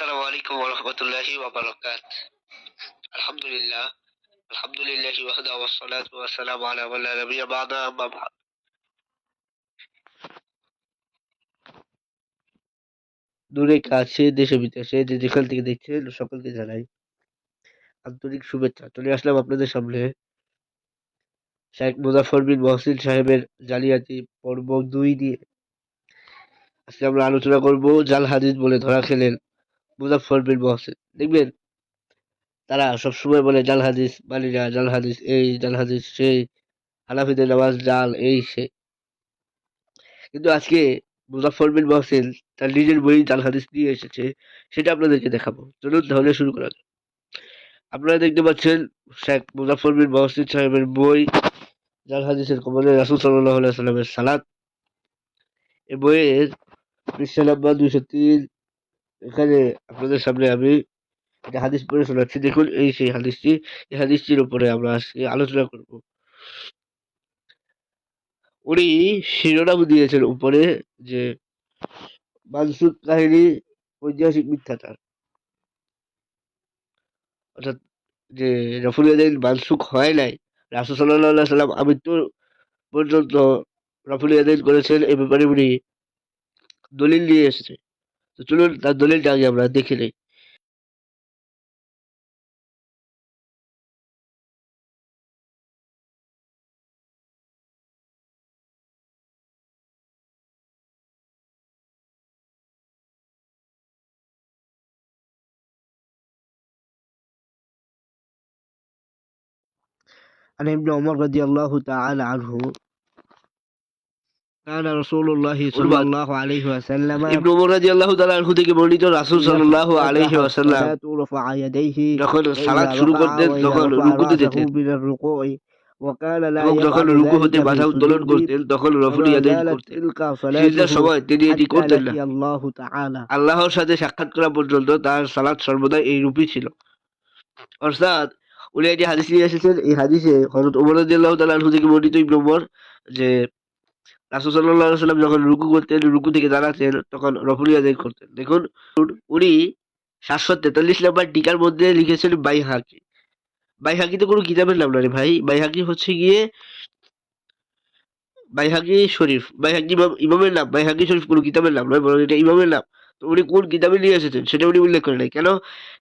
আসসালামু আলাইকুম আলহামদুলিল্লাহ ওয়াহদা আলা আম্মা বা'দ। দূরে কাছে, দেশে বিদেশে, যে যেখান থেকে দেখছে সকলকে জানাই আন্তরিক শুভেচ্ছা। চলে আসলাম আপনাদের সামনে। শেখ মুজাফর বিন মহসিন সাহেবের জালিয়াতি পর্ব দুই দিয়ে আজকে আমরা আলোচনা করব জাল হাদিস বলে ধরা খেলেন মুজাফর বিন মহসিন। দেখবেন, তারা সবসময় বলে, জাল হাদিস, মানি না, জাল হাদিস, এই, জাল হাদিস, সেই, হানাফিদের নামাজ জাল, এই সে কিন্তু আজকে মুজাফর বিন মহসিন তার নিজের বই জাল হাদিস নিয়ে এসেছে, সেটা আপনাদেরকে দেখাবো। চলুন তাহলে শুরু করা যাক। আপনারা দেখতে পাচ্ছেন, শেখ মুজাফর বিন মহসিন সাহেবের বই, জাল হাদিসের কমলে রাসুল সাল্লাহ সাল্লামের সালাত। এই বইয়ের পৃষ্ঠা নাম্বার দুইশো তিন এখানে আপনাদের সামনে আমি একটা হাদিস পড়ে শোনাচ্ছি। দেখুন, এই সেই হাদিসটি, এই হাদিসটির উপরে আমরা আজকে আলোচনা করব। উনি শিরোনাম দিয়েছেন উপরে যে মানসুক কাহিনী ঐতিহাসিক মিথ্যাচার অর্থাৎ যে রফুল ইয়াদিন মানসুক হয় নাই, রাসুল সাল্লাহ সাল্লাম আমৃত্যু পর্যন্ত রফুল করেছেন, এ ব্যাপারে উনি দলিল নিয়ে এসেছে। قلت له ده الدليل ده يا جبر اديك ليه؟ عن ابن عمر رضي الله تعالى عنه আল্লাহর সাথে সাক্ষাৎ করা পর্যন্ত তার সালাদ সর্বদা এই রূপই ছিল। অর্থাৎ উনি একটি হাদিস নিয়ে এসেছেন এই হাদিসে হযরত ওমর রাদিয়াল্লাহু তাআলা থেকে বর্ণিত যে রাসূল সাল্লাল্লাহু সাল্লাম যখন রুকু করতেন, রুকু থেকে দাঁড়াতেন, তখন রফুল ইয়াদাইন করতেন। দেখুন, উনি সাতশো তেতাল্লিশ নাম্বার টিকার মধ্যে লিখেছেন বাইহাকি। বাইহাকি তো কোনো কিতাবের নাম না রে ভাই। বাইহাকি হচ্ছে গিয়ে বাইহাকি শরীফ। বাইহাকি ইমাম, ইমামের নাম। বাইহাকি শরীফ কোনো কিতাবের নাম নয়, বরং এটা ইমামের নাম। তো উনি কোন কিতাবে নিয়ে এসেছেন সেটা উনি উল্লেখ করেন নাই। কেন?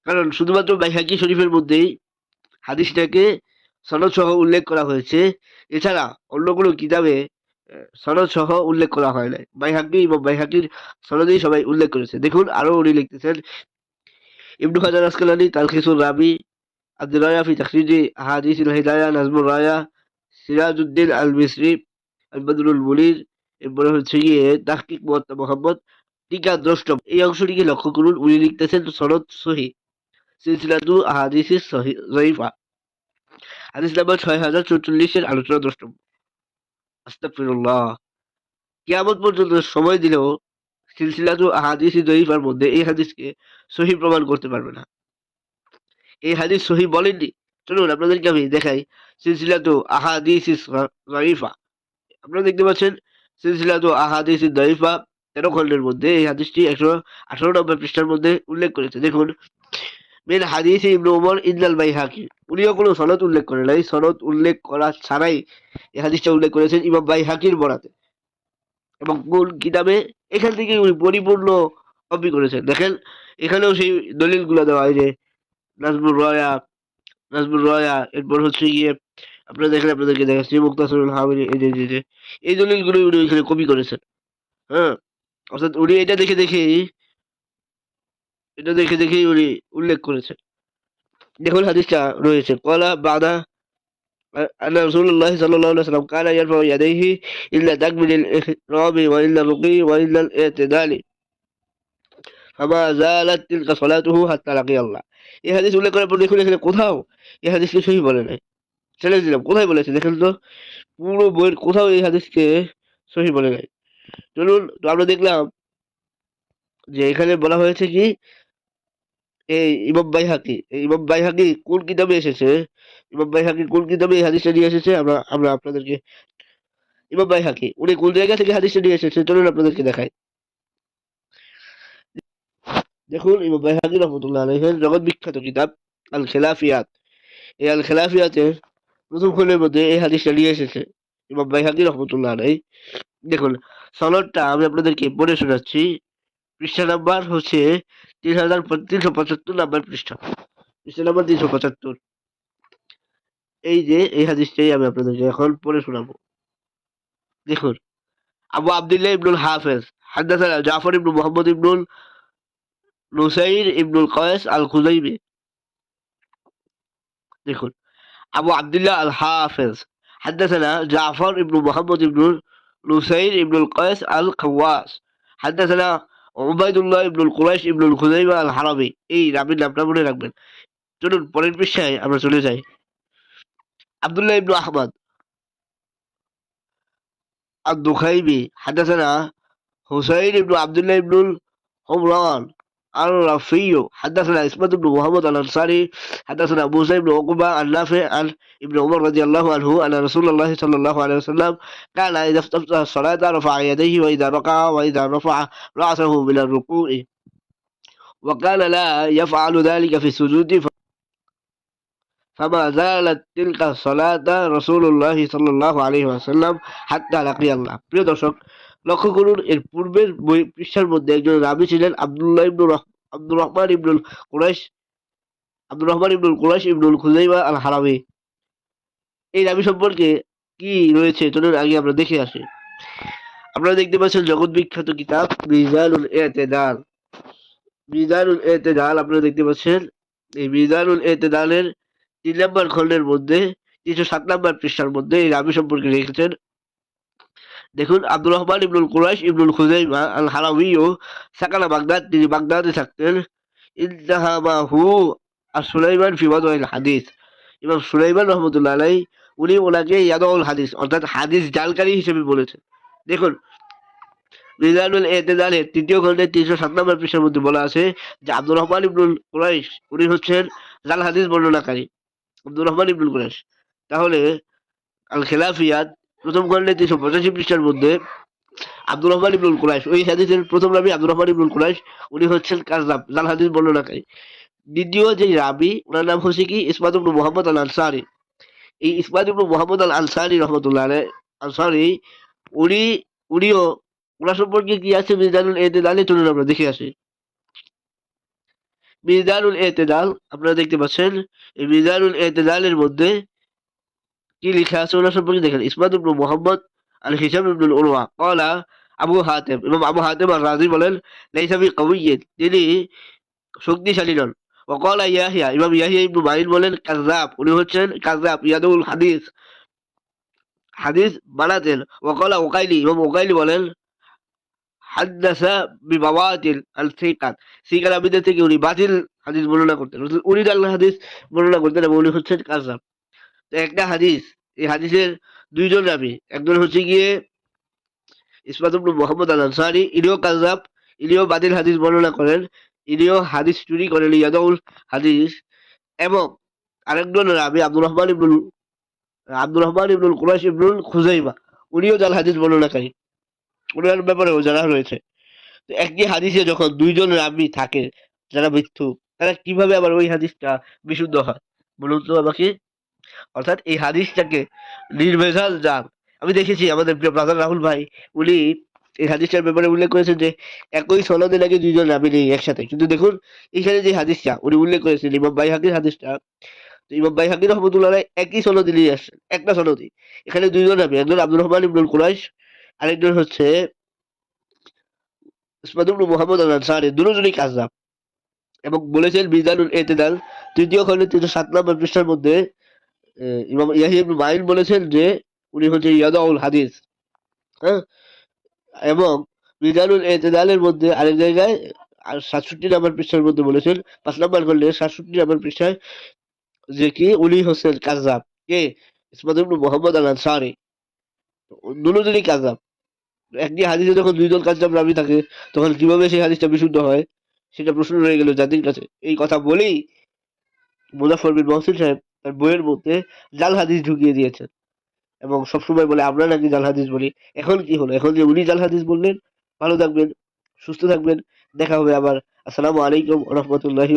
কারণ শুধুমাত্র বাইহাকি শরীফের মধ্যেই হাদিসটাকে সনদ সহ উল্লেখ করা হয়েছে। এছাড়া অন্য কোনো কিতাবে সনদ সহ উল্লেখ করা হয় নাই। বাইহাকি এবং বাইহাকির সনদেই সবাই উল্লেখ করেছে। দেখুন আরও উনি লিখতেছেন, ইবনু হাজার আসকালানি, তালখিসুর রাবি, আব্দুল রায়া ফি তাখরিজি আহাদিস আল হিদায়া, নাজমুর রায়া, সিরাজউদ্দিন আল মিসরি আল বদরুল মুনির, এরপরে হচ্ছে গিয়ে তাহকিক মুয়াত্তা মোহাম্মদ, টিকা দ্রষ্টম এই অংশটিকে লক্ষ্য করুন, উনি লিখতেছেন, সনদ সহি, সিলসিলাতু আহাদিস সহি, জয়ীফা। হাদিস নাম্বার ছয় হাজার চৌচল্লিশের আলোচনা দ্রষ্টম আস্তাগফিরুল্লাহ। কিয়ামত পর্যন্ত সময় দিলেও সিলসিলাতু আহাদিস জয়ীফার মধ্যে এই হাদিসকে সহি প্রমাণ করতে পারবে না। এই হাদিস সহি বলেননি। চলুন আপনাদেরকে আমি দেখাই সিলসিলাতু আহাদিস জয়ীফা আপনারা দেখতে পাচ্ছেন সিলসিলাতু আহাদিস জয়ীফা তেরো খণ্ডের মধ্যে এই হাদিসটি একশো আঠারো নম্বর পৃষ্ঠার মধ্যে উল্লেখ করেছে। দেখুন মেন হাদিস ইবনু উমর ইন্দাল বাইহাকি। উনিও কোনো সনদ উল্লেখ করেন নাই। সনদ উল্লেখ করা ছাড়াই এই হাদিসটা উল্লেখ করেছেন ইমাম বাইহাকির বরাতে। এবং কোন কিতাবে এখান থেকে উনি পরিপূর্ণ কপি করেছেন। দেখেন, এখানেও সেই দলিলগুলো দেওয়া হয় যে, নাজমুর রয়া নাজমুর রয়া, এরপর হচ্ছে গিয়ে আপনারা দেখেন, আপনাদেরকে দেখাচ্ছি মুক্তাসরুল হামিদ এই যে যে, এই দলিলগুলো উনি এখানে কপি করেছেন। হ্যাঁ অর্থাৎ উনি এটা দেখে দেখেই এটা দেখে দেখেই উনি উল্লেখ করেছেন দেখুন হাদিসটা রয়েছে কলা বাদা أن رسول الله صلى الله عليه وسلم كان يرفع يديه إلا تكمل الإحرام وإلا الرقي وإلا الاعتدال فما زالت تلك صلاته حتى لقي الله এই হাদিস উল্লেখ করার পর দেখুন এখানে কোথাও এই হাদিসকে সহি বলে নাই ছেড়ে দিলাম কোথায় বলেছে দেখেন তো পুরো বইয়ের কোথাও এই হাদিসকে সহি বলে নাই চলুন তো আমরা দেখলাম যে এখানে বলা হয়েছে কি এই ইমাম বাইহাকি ইমাম বাইহাকি কোন কিতাবে এসেছে? ইমাম বাইহাকি কোন কিতাবে এই হাদিসটা নিয়ে এসেছে? আমরা আমরা আপনাদেরকে, ইমাম বাইহাকি, উনি কোন জায়গা থেকে হাদিসটা নিয়ে এসেছে? চলুন আপনাদেরকে দেখাই। দেখুন, ইমাম বাইহাকি রহমতুল্লাহ আলাইহের জগৎ বিখ্যাত কিতাব আল খেলাফিয়াত এই আল খেলাফিয়াতের প্রথম খণ্ডের মধ্যে এই হাদিসটা নিয়ে এসেছে, ইমাম বাইহাকি রহমতুল্লাহ আলাই দেখুন, সনদটা আমি আপনাদেরকে পড়ে শোনাচ্ছি। পৃষ্ঠা নাম্বার হচ্ছে তিন হাজার তিনশো পঁচাত্তর নাম্বার পৃষ্ঠা। পৃষ্ঠা নাম্বার তিনশো পঁচাত্তর। এই যে, এই হাদিসটাই আমি আপনাদেরকে এখন পড়ে শোনাবো। দেখুন, আবু আবদুল্লাহ ইবনুল হাফেজ, হাদাসানা জাফর ইবনু মোহাম্মদ ইবনুল নুসাইর ইবনুল কয়েস আল খুজাইমি দেখুন, আবু আবদুল্লাহ আল হাফেজ হাদাসানা জাফর ইবনুল মোহাম্মদ ইবনুল নুসাইর ইবনুল কয়েস আল খওয়াস হাদাসানা عبيد الله بن القريش بن الخزيمة الحربي এই রাবির নামটা মনে রাখবেন চলুন পরের পৃষ্ঠায় আমরা চলে যাই আব্দুল্লাহ ইবনু আহমদ الدخيبي حدثنا حسين بن عبد الله بن الحمران الرفي حدثنا اسمه بن محمد الأنصاري حدثنا أبو زيد بن عقبة عن نافع عن ابن عمر رضي الله عنه أن رسول الله صلى الله عليه وسلم كان إذا افتتح الصلاة رفع يديه وإذا رقع وإذا رفع رأسه من الركوع. وقال لا يفعل ذلك في السجود. فما زالت تلك الصلاة رسول الله صلى الله عليه وسلم حتى لقي الله. লক্ষ্য করুন, এর পূর্বের বই পৃষ্ঠার মধ্যে একজন রাবি ছিলেন আব্দুল্লাহ ইবনুল Abdur Rahman Ibnul Quraish, Abdur Rahman Ibnul Quraish ইবনুল খুজাইবা আল হারামি এই রাবি সম্পর্কে কি রয়েছে চলুন আগে আমরা দেখে আসি। আপনারা দেখতে পাচ্ছেন জগৎ বিখ্যাত কিতাব মিজানুল এতেদাল। মিজানুল এতেদাল, আপনারা দেখতে পাচ্ছেন, এই মিজানুল এতেদালের তিন নম্বর খণ্ডের মধ্যে, তিনশো সাত নম্বর পৃষ্ঠার মধ্যে এই রাবি সম্পর্কে লিখেছেন দেখুন, Abdur Rahman, Ibnul Quraish, Ibnul Khuzaima আল হারামিও সাকানা বাগদাদ, তিনি বাগদাদে থাকতেন। ইন্তাহামাহু আর সুলাইমান ফিমাদ হাদিস। ইমাম সুলাইমান রহমতুল্লাহ আলাই উনি ওনাকে ইয়াদউল হাদিস, অর্থাৎ হাদিস জালকারী হিসেবে বলেছেন। দেখুন, মিজানুল এতেদালের তৃতীয় খণ্ডের তিনশো সাত নম্বর পৃষ্ঠার মধ্যে বলা আছে যে আব্দুর রহমান ইবনুল কুরাইশ, উনি হচ্ছেন জাল হাদিস বর্ণনাকারী। Abdur Rahman Ibnul Quraish. তাহলে আল খেলাফিয়াত প্রথম খণ্ডে তিনশো পঁচাশি পৃষ্ঠার মধ্যে আব্দুর রহমান ইবনুল কুরাইশ, ওই হাদিসের প্রথম রাবি আব্দুর রহমান ইবনুল কুরাইশ, উনি হচ্ছেন কাজলাম জাল হাদিস বর্ণনাকারী দ্বিতীয় যে রাবি, ওনার নাম হচ্ছে কি? ইসমাত ইবনু মোহাম্মদ আল আনসারি এই ইসমাত ইবনু মোহাম্মদ আল আনসারি রহমতুল্লাহ আনসারি, উনি, উনিও ওনার সম্পর্কে কি আছে? মিজানুল এতেদালে চলুন আমরা দেখে আসি। মিজানুল এতেদাল, আপনারা দেখতে পাচ্ছেন, এই মিজানুল এতেদালের মধ্যে কি লেখা আছে ওনার সম্পর্কে দেখেন ইসমাত ইবনু মোহাম্মদ আল হিসাম ইবনুল উরওয়া ক্বালা আবু হাতেম এবং আবু হাতেম আর রাজি বলেন লাইসা বি তিনি শক্তিশালী নন। ওয়াকালা ইয়াহিয়া ইমাম ইয়াহিয়া ইবনু মাইন বলেন কাযযাব উনি হচ্ছেন কাযযাব ইয়াদুল হাদিস হাদিস বানাতেন ওয়াকালা ওকাইলি ইমাম ওকাইলি বলেন হাদ্দাসা বিবাওয়াতিল আল সিকাত সিকাত আবিদের থেকে উনি বাতিল হাদিস বর্ণনা করতেন। উনি আল্লাহ হাদিস বর্ণনা করতেন এবং উনি হচ্ছেন তো একটা হাদিস, এই হাদিসের দুইজন রাবি একজন হচ্ছে গিয়ে ইসমাত মোহাম্মদ আল আনসারি ইনিও কাযযাব, ইনিও বাতিল হাদিস বর্ণনা করেন, ইনিও হাদিস চুরি করেন ইয়াদাউল হাদিস। এবং আরেকজন রাবি আব্দুর রহমান ইবনুল, Abdur Rahman Ibnul Quraish Ibnul Khuzaima উনিও জাল হাদিস বর্ণনাকারী। ওনার ব্যাপারেও জানা রয়েছে তো একই হাদিসে যখন দুইজন রাবি থাকে, যারা মৃত্যু তারা কীভাবে আবার ওই হাদিসটা বিশুদ্ধ হয়? বলুন তো আমাকে। অর্থাৎ এই হাদিসটাকে নির্ভেজাল জাল আমি দেখেছি আমাদের প্রিয় ব্রাদার রাহুল ভাই, উনি এই হাদিসটার ব্যাপারে উল্লেখ করেছেন যে, একই সনদে নাকি দুইজন রাবি নেই একসাথে। কিন্তু দেখুন এখানে যে হাদিসটা, উনি উল্লেখ করেছেন, ইমাম বাই হাকির হাদিসটা ইমাম হাকির রহমতুল্লাহ একই সনদে নিয়ে আসছেন, একটা সনদে এখানে দুইজন রাবি একজন আব্দুর রহমান ইবনুল কুরাইশ, আরেকজন হচ্ছে ইবনু মোহাম্মদ আল দুজনই এবং বলেছেন মিজানুল এতেদাল তৃতীয় খণ্ডে তিনশো সাত নম্বর পৃষ্ঠার মধ্যে ইমাম ইয়াহিয়া ইবনু মাইন বলেছেন যে, উনি হচ্ছে ইয়াদাউল হাদিস হ্যাঁ? এবং মিজানুল এতেদালের মধ্যে আরেক জায়গায়, আর সাতষট্টি নম্বর পৃষ্ঠার মধ্যে বলেছেন, পাঁচ নম্বর খণ্ডে সাতষট্টি নম্বর পৃষ্ঠায় যে কি, উনি হচ্ছেন কাজাব কে? ইসমাত ইবনু মোহাম্মদ আল আনসারি দুজনই কাজাব একটি হাদিসে যখন দুইজন কাজাব রাবি থাকে, তখন কীভাবে সেই হাদিসটা বিশুদ্ধ হয়? সেটা প্রশ্ন রয়ে গেল জাতির কাছে। এই কথা বলেই মুজাফর বিন মহসিন সাহেব তার বইয়ের মধ্যে জাল হাদিস ঢুকিয়ে দিয়েছেন। এবং সবসময় বলে, আমরা নাকি জাল হাদিস বলি। এখন কি হলো? এখন যে উনি জাল হাদিস বললেন, ভালো থাকবেন, সুস্থ থাকবেন। দেখা হবে আবার। আসসালামু আলাইকুম রহমতুল্লাহি